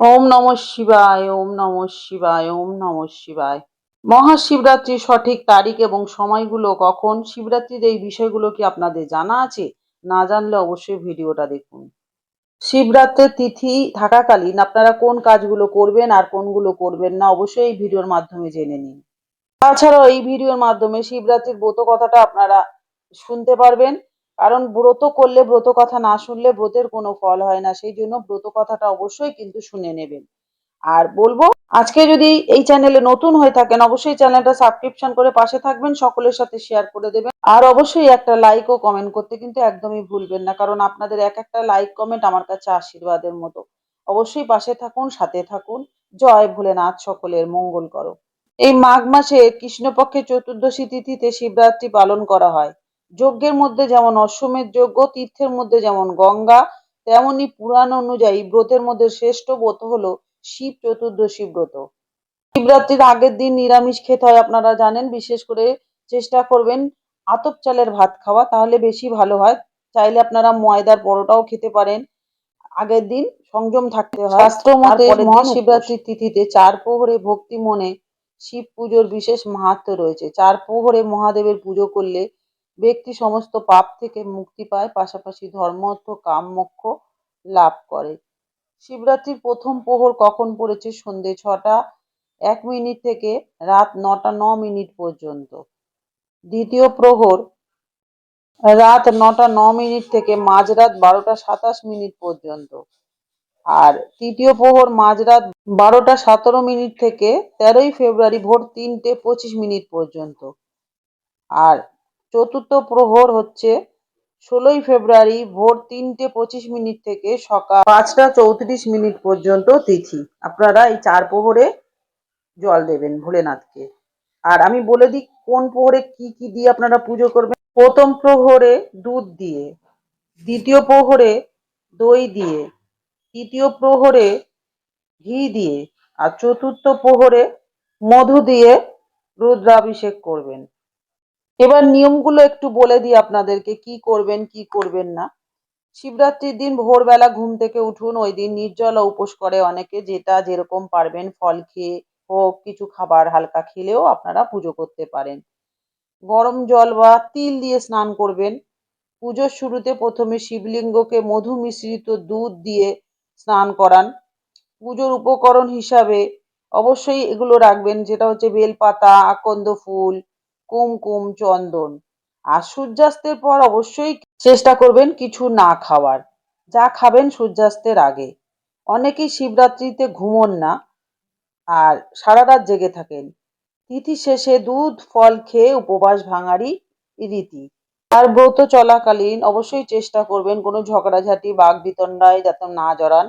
ওম নম শিবায়, ওম নম শিবায়, ওম নম শিবায়। মহাশিবরাত্রির সঠিক তারিখ এবং সময়গুলো কখন? শিবরাত্রির এই বিষয়গুলো কি আপনাদের জানা আছে? না জানলে অবশ্যই ভিডিওটা দেখুন। শিবরাত্রের তিথি থাকাকালীন আপনারা কোন কাজগুলো করবেন আর কোনগুলো করবেন না, অবশ্যই এই ভিডিওর মাধ্যমে জেনে নিন। তাছাড়াও এই ভিডিওর মাধ্যমে শিবরাত্রির ব্রত কথাটা আপনারা শুনতে পারবেন। কারণ ব্রত করলে ব্রত কথা না শুনলে ব্রতের কোনো ফল হয় না। সেই জন্য ব্রত কথাটা অবশ্যই কিন্তু শুনে নেবেন। আর বলব, আজকে যদি এই চ্যানেলে নতুন হয়ে থাকেন, অবশ্যই চ্যানেলটা সাবস্ক্রিপশন করে পাশে থাকবেন, সকলের সাথে শেয়ার করে দেবেন। আর অবশ্যই একটা লাইক ও কমেন্ট করতে কিন্তু একদমই ভুলবেন না, কারণ আপনাদের এক একটা লাইক কমেন্ট আমার কাছে আশীর্বাদের মতো। অবশ্যই পাশে থাকুন, সাথে থাকুন। জয় ভোলেনাথ সকলের, মঙ্গল করো। এই মাঘ মাসে কৃষ্ণপক্ষের চতুর্দশী তিথিতে শিবরাত্রি পালন করা হয়। যজ্ঞের মধ্যে যেমন অশ্বমেধ যজ্ঞ তীর্থের মধ্যে যেমন গঙ্গা তেমনি পুরাণ অনুযায়ী ব্রতের মধ্যে শ্রেষ্ঠ ব্রত হলো শিব চতুর্দশী ব্রত। শিবরাত্রির আগের দিন নিরামিষ খেতে হয় আপনারা জানেন বিশেষ করে চেষ্টা করবেন আতপ চালের ভাত খাওয়া তাহলে বেশি ভালো হয়। চাইলে আপনারা ময়দার পরোটাও খেতে পারেন। আগের দিন সংযম থাকতে হয়। শাস্ত্র মতে মহাশিবরাত্রির তিথিতে চার প্রহরে ভক্তি মনে শিব পুজোর বিশেষ মাহাত্ম রয়েছে। চার প্রহরে মহাদেবের পুজো করলে ব্যক্তি সমস্ত পাপ থেকে মুক্তি পায়, পাশাপাশি ধর্ম অর্থ কাম মোক্ষ লাভ করে। শিবরাত্রির প্রথম প্রহর কখন পড়েছে? সন্ধে ছটা, এক মিনিট থেকে রাত নটা, ন মিনিট পর্যন্ত। দ্বিতীয় প্রহর, রাত নটা, ন মিনিট থেকে মাঝরাত বারোটা, সাতাশ মিনিট পর্যন্ত। আর তৃতীয় প্রহর, মাঝরাত বারোটা, সতেরো মিনিট থেকে তেরোই ফেব্রুয়ারি ভোর তিনটে পঁচিশ মিনিট পর্যন্ত। আর চতুর্থ প্রহর হচ্ছে ষোলোই ফেব্রুয়ারি ভোর তিনটে পঁচিশ মিনিট থেকে সকাল পাঁচটা চৌত্রিশ মিনিট পর্যন্ত তিথি। আপনারা এই চার প্রহরে জল দেবেন ভোলেনাথকে। আর আমি বলে দিই, কোন প্রহরে কি কি দিয়ে আপনারা পুজো করবেন? প্রথম প্রহরে দুধ দিয়ে, দ্বিতীয় প্রহরে দই দিয়ে, তৃতীয় প্রহরে ঘি দিয়ে, আর চতুর্থ প্রহরে মধু দিয়ে রুদ্রাভিষেক করবেন। এবার নিয়মগুলো একটু বলে দিই আপনাদেরকে, কি করবেন কি করবেন না। শিবরাত্রির দিন ভোরবেলা ঘুম থেকে উঠুন, ওই দিন নির্জলা উপোস করে অনেকে, যেটা যেরকম পারবেন, ফল খেয়ে হোক, কিছু খাবার হালকা খেলেও আপনারা পুজো করতে পারেন। গরম জল বা তিল দিয়ে স্নান করবেন। পুজোর শুরুতে প্রথমে শিবলিঙ্গকে মধু মিশ্রিত দুধ দিয়ে স্নান করান। পুজোর উপকরণ হিসাবে অবশ্যই এগুলো রাখবেন, যেটা হচ্ছে বেলপাতা, আকন্দ ফুল কুমকুম চন্দন। আর সূর্যাস্তের পর অবশ্যই চেষ্টা করবেন কিছু না খাওয়ার। যা খাবেন সূর্যাস্তের আগে। অনেকেই শিবরাত্রিতে ঘুমন না আর সারা রাত জেগে থাকেন। তিথি শেষে দুধ, ফল খেয়ে উপবাস ভাঙারই রীতি। আর ব্রত চলাকালীন অবশ্যই চেষ্টা করবেন কোনো ঝগড়াঝাটি, বাঘ বিতণ্ডায় যাতে না জড়ান।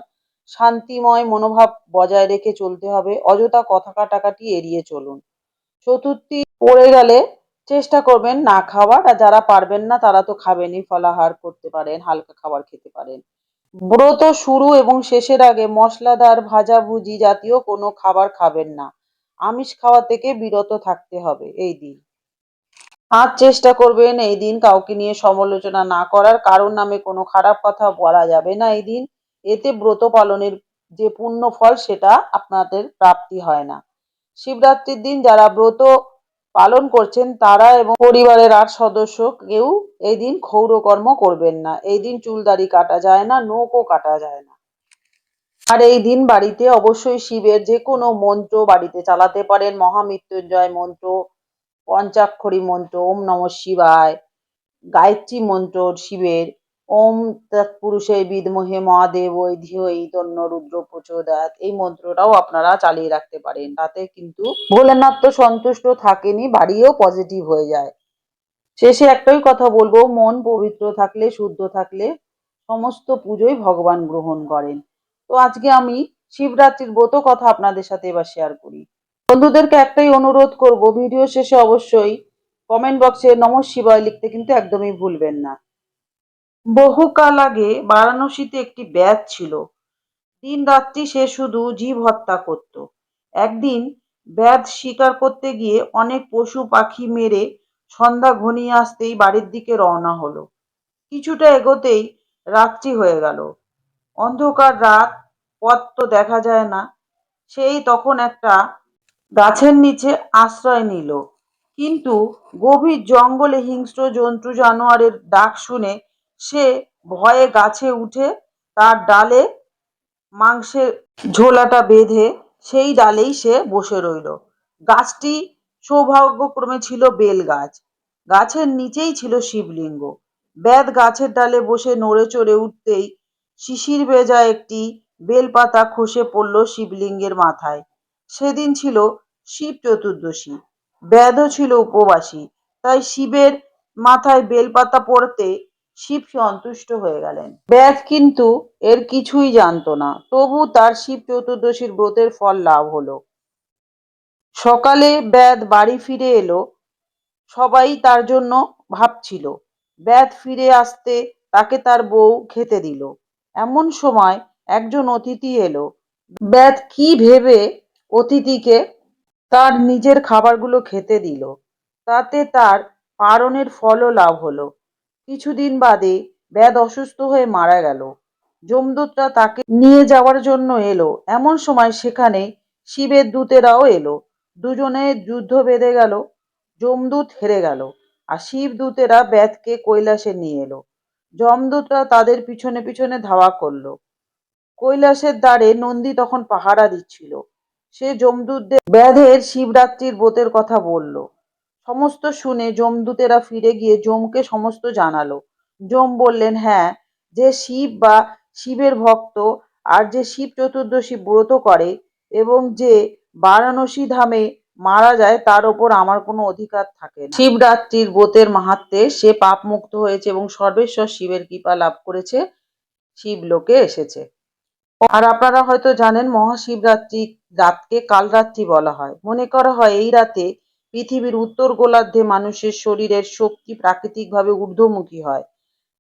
শান্তিময় মনোভাব বজায় রেখে চলতে হবে। অযথা কথা কাটাকাটি এড়িয়ে চলুন। চতুর্থী পড়ে গেলে চেষ্টা করবেন না খাওয়ার, আর যারা পারবেন না তারা তো খাবেনই, ফলাহার করতে পারেন, হালকা খাবার খেতে পারেন। ব্রত শুরু এবং শেষের আগে মশলাদার ভাজাভুজি জাতীয় কোনো খাবার খাবেন না। আমিষ খাওয়া থেকে বিরত থাকতে হবে, এই দিন। আর চেষ্টা করবেন এই দিন কাউকে নিয়ে সমালোচনা না করার কারণ নামে কোনো খারাপ কথা বলা যাবে না এই দিন। এতে ব্রত পালনের যে পূর্ণ ফল সেটা আপনাদের প্রাপ্তি হয় না। শিবরাত্রির দিন যারা ব্রত পালন করছেন তারা এবং পরিবারের আর সদস্য কেউ এই দিন ক্ষৌরকর্ম করবেন না। এই দিন চুলদাড়ি কাটা যায় না নখও কাটা যায় না। আর এই দিন বাড়িতে অবশ্যই শিবের যে কোনো মন্ত্র বাড়িতে চালাতে পারেন। মহামৃত্যুঞ্জয় মন্ত্র, পঞ্চাক্ষরী মন্ত্র, ওম নম শিবায়, গায়ত্রী মন্ত্র শিবের। ওম তৎপুরুষে বিদমহে মহাদেব ওই ধিয় তন্ন রুদ্র প্রচোদয়াত। এই মন্ত্রটাও আপনারা চালিয়ে রাখতে পারেন, তাতে কিন্তু ভোলেনাথ তো সন্তুষ্ট থাকেনি, বাড়িও পজিটিভ হয়ে যায়। শেষে একটাই কথা বলব, মন পবিত্র থাকলে, শুদ্ধ থাকলে সমস্ত পুজোই ভগবান গ্রহণ করেন। তো আজকে আমি শিবরাত্রির ব্রত কথা আপনাদের সাথে এবার শেয়ার করি। বন্ধুদেরকে একটাই অনুরোধ করব, ভিডিও শেষে অবশ্যই কমেন্ট বক্সে নম শিবায় লিখতে কিন্তু একদমই ভুলবেন না। বহুকাল আগে বারাণসীতে একটি ব্যাধ ছিল। দিন রাত্রি সে শুধু জীব হত্যা করত। একদিন ব্যাধ শিকার করতে গিয়ে অনেক পশু পাখি মেরে সন্ধ্যা ঘনিয়ে আসতেই বাড়ির দিকে রওনা হলো। কিছুটা এগোতেই রাত্রি হয়ে গেল। অন্ধকার রাত, পথ তো দেখা যায় না। সেই তখন একটা গাছের নিচে আশ্রয় নিল। কিন্তু গভীর জঙ্গলে হিংস্র জন্তু জানোয়ারের ডাক শুনে সে ভয়ে গাছে উঠে তার ডালে মাংসের ঝোলাটা বেঁধে সেই ডালেই সে বসে রইল। গাছটি সৌভাগ্যক্রমে ছিল বেল গাছ। গাছের নিচেই ছিল শিবলিঙ্গ। বেদ গাছের ডালে বসে নড়ে চড়ে উঠতেই শিশির ভেজা একটি বেলপাতা খসে পড়ল শিবলিঙ্গের মাথায়। সেদিন ছিল শিব চতুর্দশী। বেদও ছিল উপবাসী। তাই শিবের মাথায় বেলপাতা পড়তে শিব সন্তুষ্ট হয়ে গেলেন। ব্যাস কিন্তু এর কিছুই জানতো না। তবু তার শিব চতুর্দশীর ব্রতের ফল লাভ হলো। সকালে ব্যাদ বাড়ি ফিরে এলো। সবাই তার জন্য ভাবছিল। ব্যাদ ফিরে আসতে তাকে তার বউ খেতে দিল। এমন সময় একজন অতিথি এলো। ব্যাদ কি ভেবে অতিথিকে তার নিজের খাবারগুলো খেতে দিল। তাতে তার পারণের ফলও লাভ হলো। কিছুদিন বাদে বেদ অসুস্থ হয়ে মারা গেল। যমদূতরা তাকে নিয়ে যাওয়ার জন্য এলো। এমন সময় সেখানে শিবের দূতেরাও এলো। দুজনে যুদ্ধ বেঁধে গেল। যমদূত হেরে গেল আর শিব দূতেরা ব্যাদকে কৈলাসে নিয়ে এলো। যমদূতরা তাদের পিছনে পিছনে ধাওয়া করল। কৈলাসের দ্বারে নন্দী তখন পাহারা দিচ্ছিল। সে যমদূতদের ব্যাধের শিবরাত্রির ব্রতের কথা বলল। সমস্ত শুনে যমদূতেরা ফিরে গিয়ে যমকে সমস্ত জানালো। যম বললেন হ্যাঁ যে শিব বা শিবের ভক্ত আর যে শিব চতুর্দশী ব্রত করে এবং যে বারাণসী ধামে মারা যায়, তার ওপর আমার কোনো অধিকার থাকে না। শিবরাত্রির ব্রতের মাহাত্মে সে পাপ মুক্ত হয়েছে এবং সর্বেশ্বর শিবের কৃপা লাভ করেছে। শিবলোকে এসেছে। আর আপনারা হয়তো জানেন, মহাশিবরাত্রি রাতকে কালরাত্রি বলা হয়। মনে করা হয়, এই রাতে পৃথিবীর উত্তর গোলার্ধে মানুষের শরীরের শক্তি প্রাকৃতিকভাবে ঊর্ধ্বমুখী হয়।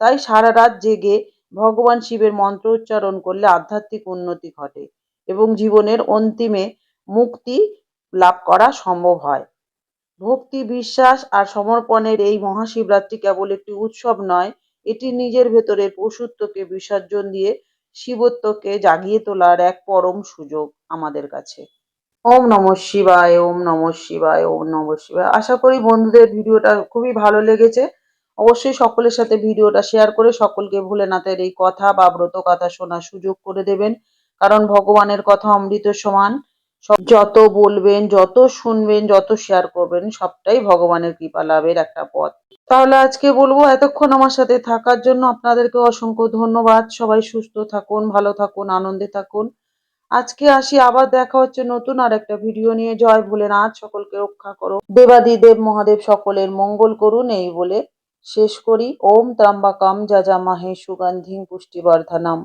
তাই সারা রাত জেগে ভগবান শিবের মন্ত্র উচ্চারণ করলে আধ্যাত্মিক উন্নতি ঘটে এবং জীবনের অন্তিমে মুক্তি লাভ করা সম্ভব হয়। ভক্তি, বিশ্বাস আর সমর্পণের এই মহাশিবরাত্রি কেবল একটি উৎসব নয়, এটি নিজের ভেতরের পশুত্বকে বিসর্জন দিয়ে শিবত্বকে জাগিয়ে তোলার এক পরম সুযোগ আমাদের কাছে। ওম নম শিবায়, ওম নম শিবায়, ওম নম শিবায়। আশা করি বন্ধুদের ভিডিওটা খুবই ভালো লেগেছে। অবশ্যই সকলের সাথে ভিডিওটা শেয়ার করে সকলকে ভোলেনাথের এই কথা বা ব্রত কথা শোনার সুযোগ করে দেবেন। কারণ ভগবানের কথা অমৃত সমান। যত বলবেন, যত শুনবেন, যত শেয়ার করবেন, সবটাই ভগবানের কৃপা লাভের একটা পথ। তাহলে আজকে বলব, এতক্ষণ আমার সাথে থাকার জন্য আপনাদেরকে অসংখ্য ধন্যবাদ। সবাই সুস্থ থাকুন, ভালো থাকুন, আনন্দে থাকুন। আজকে আসি, আবার দেখা হচ্ছে নতুন আর একটা ভিডিও নিয়ে। জয় ভোলেনাথ, সকলকে রক্ষা করো। দেবাদি দেব মহাদেব, সকলের মঙ্গল করুন, এই বলে শেষ করি। ওম ত্রাম্বাকাম যজামহে সুগন্ধিং পুষ্টিবর্ধনম।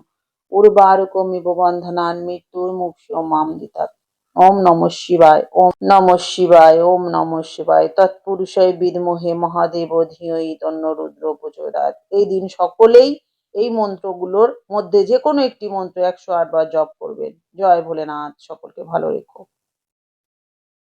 উর্বারুকমিব বন্ধনান মৃত্যুর মুক্ষ মাম দিতাত। ওম নম শিবায়, ওম নম শিবায়, ওম নম শিবায়। তৎপুরুষয় বিদমোহে মহাদেব ধিয়ই তন্ন রুদ্র প্রচোদাত এই দিন সকলেই এই মন্ত্রগুলোর মধ্যে যে কোনো একটি মন্ত্র একশো আটবার জপ করবেন। জয় ভোলেনাথ, সকলকে ভালো রেখো।